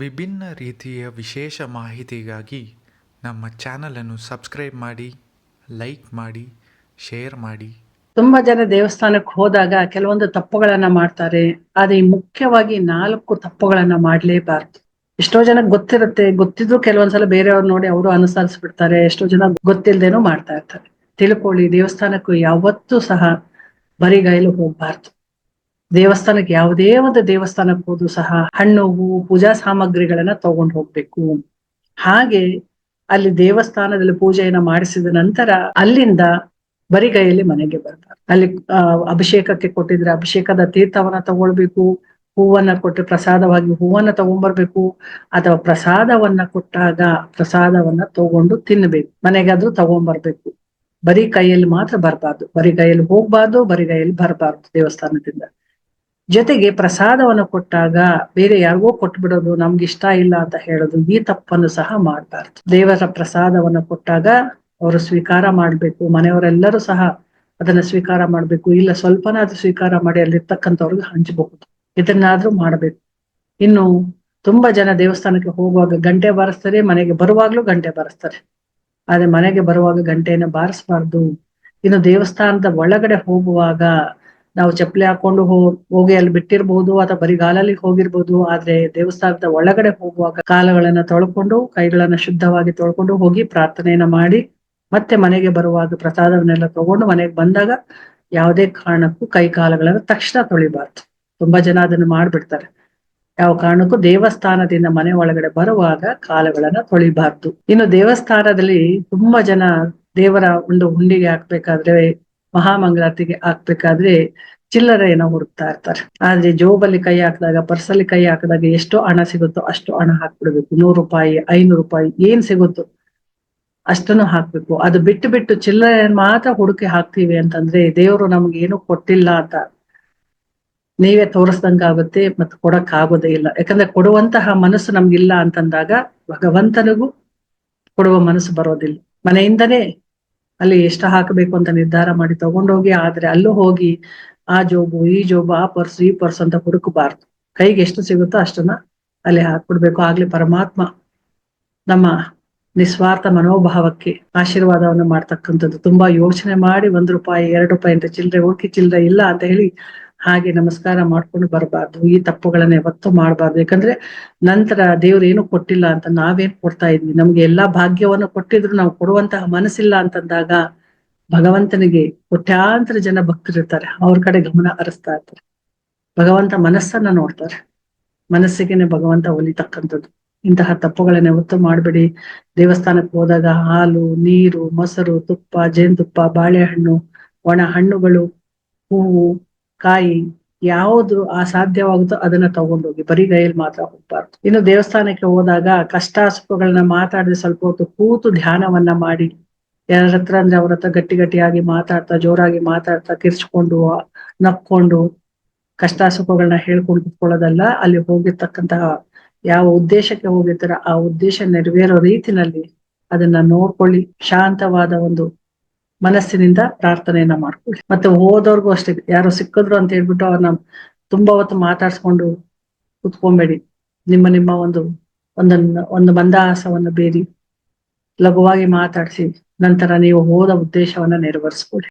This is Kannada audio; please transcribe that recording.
ವಿಭಿನ್ನ ರೀತಿಯ ವಿಶೇಷ ಮಾಹಿತಿಗಾಗಿ ನಮ್ಮ ಚಾನಲನ್ನು ಸಬ್ಸ್ಕ್ರೈಬ್ ಮಾಡಿ ಲೈಕ್ ಮಾಡಿ ಶೇರ್ ಮಾಡಿ. ತುಂಬಾ ಜನ ದೇವಸ್ಥಾನಕ್ಕೆ ಹೋದಾಗ ಕೆಲವೊಂದು ತಪ್ಪುಗಳನ್ನ ಮಾಡ್ತಾರೆ. ಆದ್ರೆ ಮುಖ್ಯವಾಗಿ ನಾಲ್ಕು ತಪ್ಪುಗಳನ್ನ ಮಾಡ್ಲೇಬಾರ್ದು. ಎಷ್ಟೋ ಜನ ಗೊತ್ತಿರುತ್ತೆ. ಗೊತ್ತಿದ್ರು ಕೆಲವೊಂದ್ಸಲ ಬೇರೆಯವ್ರು ನೋಡಿ ಅವರು ಅನುಸರಿಸ್ಬಿಡ್ತಾರೆ. ಎಷ್ಟೋ ಜನ ಗೊತ್ತಿಲ್ಲದೇನು ಮಾಡ್ತಾ ಇರ್ತಾರೆ. ತಿಳ್ಕೊಳ್ಳಿ, ದೇವಸ್ಥಾನಕ್ಕೂ ಯಾವತ್ತೂ ಸಹ ಬರಿಗೈಲು ಹೋಗ್ಬಾರ್ದು. ದೇವಸ್ಥಾನಕ್ಕೆ ಯಾವುದೇ ಒಂದು ದೇವಸ್ಥಾನಕ್ಕೆ ಹೋದ್ರು ಸಹ ಹಣ್ಣು ಹೂವು ಪೂಜಾ ಸಾಮಗ್ರಿಗಳನ್ನ ತಗೊಂಡು ಹೋಗ್ಬೇಕು. ಹಾಗೆ ಅಲ್ಲಿ ದೇವಸ್ಥಾನದಲ್ಲಿ ಪೂಜೆಯನ್ನ ಮಾಡಿಸಿದ ನಂತರ ಅಲ್ಲಿಂದ ಬರಿಗೈಯಲ್ಲಿ ಮನೆಗೆ ಬರ್ತಾರೆ. ಅಲ್ಲಿ ಅಭಿಷೇಕಕ್ಕೆ ಕೊಟ್ಟಿದ್ರೆ ಅಭಿಷೇಕದ ತೀರ್ಥವನ್ನ ತಗೊಳ್ಬೇಕು, ಹೂವನ್ನ ಕೊಟ್ಟು ಪ್ರಸಾದವಾಗಿ ಹೂವನ್ನ ತಗೊಂಡ್ಬರ್ಬೇಕು ಅಥವಾ ಪ್ರಸಾದವನ್ನ ಕೊಟ್ಟಾಗ ಪ್ರಸಾದವನ್ನ ತಗೊಂಡು ತಿನ್ಬೇಕು. ಮನೆಗಾದ್ರೂ ತಗೊಂಡ್ಬರ್ಬೇಕು ಬರೀ ಕೈಯಲ್ಲಿ ಮಾತ್ರ ಬರಬಾರ್ದು. ಬರಿ ಕೈಯಲ್ಲಿ ಹೋಗ್ಬಾರ್ದು, ಬರಿ ಕೈಯಲ್ಲಿ ಬರಬಾರ್ದು ದೇವಸ್ಥಾನದಿಂದ. ಜೊತೆಗೆ ಪ್ರಸಾದವನ್ನು ಕೊಟ್ಟಾಗ ಬೇರೆ ಯಾರಿಗೋ ಕೊಟ್ಬಿಡೋದು ನಮ್ಗೆ ಇಷ್ಟ ಇಲ್ಲ ಅಂತ ಹೇಳೋದು ಈ ತಪ್ಪನ್ನು ಸಹ ಮಾಡಬಾರ್ದು. ದೇವರ ಪ್ರಸಾದವನ್ನು ಕೊಟ್ಟಾಗ ಅವರು ಸ್ವೀಕಾರ ಮಾಡ್ಬೇಕು, ಮನೆಯವರೆಲ್ಲರೂ ಸಹ ಅದನ್ನ ಸ್ವೀಕಾರ ಮಾಡ್ಬೇಕು, ಇಲ್ಲ ಸ್ವಲ್ಪನಾದ್ರೂ ಸ್ವೀಕಾರ ಮಾಡಿ ಅಲ್ಲಿರ್ತಕ್ಕಂಥವ್ರಿಗೆ ಹಂಚಬಹುದು. ಇದನ್ನಾದ್ರೂ ಮಾಡ್ಬೇಕು. ಇನ್ನು ತುಂಬಾ ಜನ ದೇವಸ್ಥಾನಕ್ಕೆ ಹೋಗುವಾಗ ಗಂಟೆ ಬಾರಿಸ್ತಾರೆ, ಮನೆಗೆ ಬರುವಾಗ್ಲೂ ಗಂಟೆ ಬಾರಿಸ್ತಾರೆ. ಆದ್ರೆ ಮನೆಗೆ ಬರುವಾಗ ಗಂಟೆಯನ್ನು ಬಾರಿಸಬಾರ್ದು. ಇನ್ನು ದೇವಸ್ಥಾನದ ಒಳಗಡೆ ಹೋಗುವಾಗ ನಾವು ಚಪ್ಪಲಿ ಹಾಕೊಂಡು ಹೋಗಿ ಅಲ್ಲಿ ಬಿಟ್ಟಿರ್ಬಹುದು ಅಥವಾ ಬರಿಗಾಲಲ್ಲಿ ಹೋಗಿರ್ಬಹುದು ಆದ್ರೆ ದೇವಸ್ಥಾನದ ಒಳಗಡೆ ಹೋಗುವಾಗ ಕಾಲಗಳನ್ನ ತೊಳ್ಕೊಂಡು, ಕೈಗಳನ್ನ ಶುದ್ಧವಾಗಿ ತೊಳ್ಕೊಂಡು ಹೋಗಿ ಪ್ರಾರ್ಥನೆಯನ್ನ ಮಾಡಿ, ಮತ್ತೆ ಮನೆಗೆ ಬರುವಾಗ ಪ್ರಸಾದವನ್ನೆಲ್ಲ ತಗೊಂಡು ಮನೆಗೆ ಬಂದಾಗ ಯಾವುದೇ ಕಾರಣಕ್ಕೂ ಕೈ ಕಾಲಗಳನ್ನು ತಕ್ಷಣ ತೊಳಿಬಾರ್ದು. ತುಂಬಾ ಜನ ಅದನ್ನು ಮಾಡ್ಬಿಡ್ತಾರೆ. ಯಾವ ಕಾರಣಕ್ಕೂ ದೇವಸ್ಥಾನದಿಂದ ಮನೆ ಒಳಗಡೆ ಬರುವಾಗ ಕಾಲಗಳನ್ನ ತೊಳಿಬಾರ್ದು. ಇನ್ನು ದೇವಸ್ಥಾನದಲ್ಲಿ ತುಂಬಾ ಜನ ದೇವರ ಒಂದು ಹುಂಡಿಗೆ ಹಾಕ್ಬೇಕಾದ್ರೆ ಮಹಾಮಂಗಳಾರತಿಗೆ ಹಾಕ್ಬೇಕಾದ್ರೆ ಏನೋ ಹುಡುಕ್ತಾ ಇರ್ತಾರೆ. ಆದ್ರೆ ಜೋಬಲ್ಲಿ ಕೈ ಹಾಕಿದಾಗ, ಪರ್ಸಲ್ಲಿ ಕೈ ಹಾಕಿದಾಗ ಎಷ್ಟು ಹಣ ಸಿಗುತ್ತೋ ಅಷ್ಟು ಹಣ ಹಾಕ್ಬಿಡ್ಬೇಕು. ನೂರು ರೂಪಾಯಿ, ಐನೂರು ರೂಪಾಯಿ, ಏನ್ ಸಿಗುತ್ತೋ ಅಷ್ಟನ್ನು ಹಾಕ್ಬೇಕು. ಅದು ಬಿಟ್ಟು ಬಿಟ್ಟು ಚಿಲ್ಲರೆ ಮಾತ್ರ ಹುಡುಕಿ ಹಾಕ್ತೀವಿ ಅಂತಂದ್ರೆ ದೇವರು ನಮ್ಗೆ ಏನು ಕೊಟ್ಟಿಲ್ಲ ಅಂತ ನೀವೇ ತೋರಿಸ್ದಂಗಾಗುತ್ತೆ ಮತ್ತೆ ಕೊಡಕ್ ಆಗೋದೇ ಇಲ್ಲ. ಯಾಕಂದ್ರೆ ಕೊಡುವಂತಹ ಮನಸ್ಸು ನಮ್ಗಿಲ್ಲ ಅಂತಂದಾಗ ಭಗವಂತನಿಗೂ ಕೊಡುವ ಮನಸ್ಸು ಬರೋದಿಲ್ಲ. ಮನೆಯಿಂದನೇ ಅಲ್ಲಿ ಎಷ್ಟು ಹಾಕಬೇಕು ಅಂತ ನಿರ್ಧಾರ ಮಾಡಿ ತಗೊಂಡೋಗಿ ಆದ್ರೆ ಅಲ್ಲೂ ಹೋಗಿ ಆ ಜೋಬು ಈ ಜೋಬು ಆ ಪರ್ಸ್ ಈ ಪರ್ಸ್ ಅಂತ ಹುಡುಕಬಾರ್ದು. ಕೈಗೆ ಎಷ್ಟು ಸಿಗುತ್ತೋ ಅಷ್ಟನ್ನ ಅಲ್ಲಿ ಹಾಕ್ಬಿಡ್ಬೇಕು. ಆಗ್ಲಿ ಪರಮಾತ್ಮ ನಮ್ಮ ನಿಸ್ವಾರ್ಥ ಮನೋಭಾವಕ್ಕೆ ಆಶೀರ್ವಾದವನ್ನು ಮಾಡ್ತಕ್ಕಂಥದ್ದು. ತುಂಬಾ ಯೋಚನೆ ಮಾಡಿ ಒಂದ್ ರೂಪಾಯಿ, ಎರಡು ರೂಪಾಯಿ ಅಂತ ಚಿಲ್ಲರೆ ಹುಡುಕಿ ಚಿಲ್ಲರೆ ಇಲ್ಲ ಅಂತ ಹೇಳಿ ಹಾಗೆ ನಮಸ್ಕಾರ ಮಾಡ್ಕೊಂಡು ಬರಬಾರ್ದು, ಈ ತಪ್ಪುಗಳನ್ನ ಯಾವತ್ತೂ ಮಾಡಬಾರ್ದು. ಯಾಕಂದ್ರೆ ನಂತರ ದೇವ್ರು ಏನು ಕೊಟ್ಟಿಲ್ಲ ಅಂತ ನಾವೇನ್ ಕೊಡ್ತಾ ಇದ್ವಿ? ನಮ್ಗೆ ಎಲ್ಲಾ ಭಾಗ್ಯವನ್ನು ಕೊಟ್ಟಿದ್ರು, ನಾವು ಕೊಡುವಂತಹ ಮನಸ್ಸಿಲ್ಲ ಅಂತಂದಾಗ ಭಗವಂತನಿಗೆ ಕೋಟ್ಯಾಂತರ ಜನ ಭಕ್ತರಿರ್ತಾರೆ ಅವ್ರ ಕಡೆ ಗಮನ ಹರಿಸ್ತಾ ಇರ್ತಾರೆ. ಭಗವಂತ ಮನಸ್ಸನ್ನ ನೋಡ್ತಾರೆ. ಮನಸ್ಸಿಗೆನೆ ಭಗವಂತ ಒಲಿತಕ್ಕಂಥದ್ದು. ಇಂತಹ ತಪ್ಪುಗಳನ್ನ ಯಾವತ್ತೂ ಮಾಡಬೇಡಿ. ದೇವಸ್ಥಾನಕ್ಕೆ ಹೋದಾಗ ಹಾಲು, ನೀರು, ಮೊಸರು, ತುಪ್ಪ, ಜೇನುತುಪ್ಪ, ಬಾಳೆಹಣ್ಣು, ಒಣ ಹಣ್ಣುಗಳು, ಹೂವು ಕಾಯಿ ಯಾವುದು ಆ ಸಾಧ್ಯವಾಗುತ್ತೋ ಅದನ್ನ ತಗೊಂಡೋಗಿ, ಬರೀ ಗೈಯಲ್ಲಿ ಮಾತ್ರ ಹೋಗ್ಬಾರ್ದು. ಇನ್ನು ದೇವಸ್ಥಾನಕ್ಕೆ ಹೋದಾಗ ಕಷ್ಟ ಸುಖಗಳನ್ನ ಮಾತಾಡದೆ ಸ್ವಲ್ಪ ಹೊತ್ತು ಕೂತು ಧ್ಯಾನವನ್ನ ಮಾಡಿ, ಯಾರ ಹತ್ರ ಅಂದ್ರೆ ಅವ್ರ ಹತ್ರ ಗಟ್ಟಿ ಗಟ್ಟಿಯಾಗಿ ಮಾತಾಡ್ತಾ, ಜೋರಾಗಿ ಮಾತಾಡ್ತಾ, ಕಿರ್ಚ್ಕೊಂಡು, ನಕ್ಕೊಂಡು ಕಷ್ಟ ಸುಖಗಳನ್ನ ಹೇಳ್ಕೊಂಡು ಅಲ್ಲಿ ಹೋಗಿರ್ತಕ್ಕಂತಹ ಯಾವ ಉದ್ದೇಶಕ್ಕೆ ಹೋಗಿರ್ತಾರ ಆ ಉದ್ದೇಶ ನೆರವೇರೋ ರೀತಿನಲ್ಲಿ ಅದನ್ನ ನೋಡ್ಕೊಳ್ಳಿ. ಶಾಂತವಾದ ಒಂದು ಮನಸ್ಸಿನಿಂದ ಪ್ರಾರ್ಥನೆಯನ್ನ ಮಾಡ್ಕೊಳ್ಳಿ. ಮತ್ತೆ ಹೋದವ್ರಿಗೂ ಅಷ್ಟೇ, ಯಾರು ಸಿಕ್ಕಿದ್ರು ಅಂತ ಹೇಳ್ಬಿಟ್ಟು ಅವ್ರನ್ನ ತುಂಬಾ ಹೊತ್ತು ಮಾತಾಡ್ಸ್ಕೊಂಡು ಕುತ್ಕೊಂಬೇಡಿ. ನಿಮ್ಮ ನಿಮ್ಮ ಒಂದು, ಒಂದನ್ನ, ಒಂದು ಮಂದಹಾಸವನ್ನ ಬೇರಿ ಲಘುವಾಗಿ ಮಾತಾಡಿಸಿ, ನಂತರ ನೀವು ಹೋದ ಉದ್ದೇಶವನ್ನ ನೆರವೇರಿಸ್ಕೊಡಿ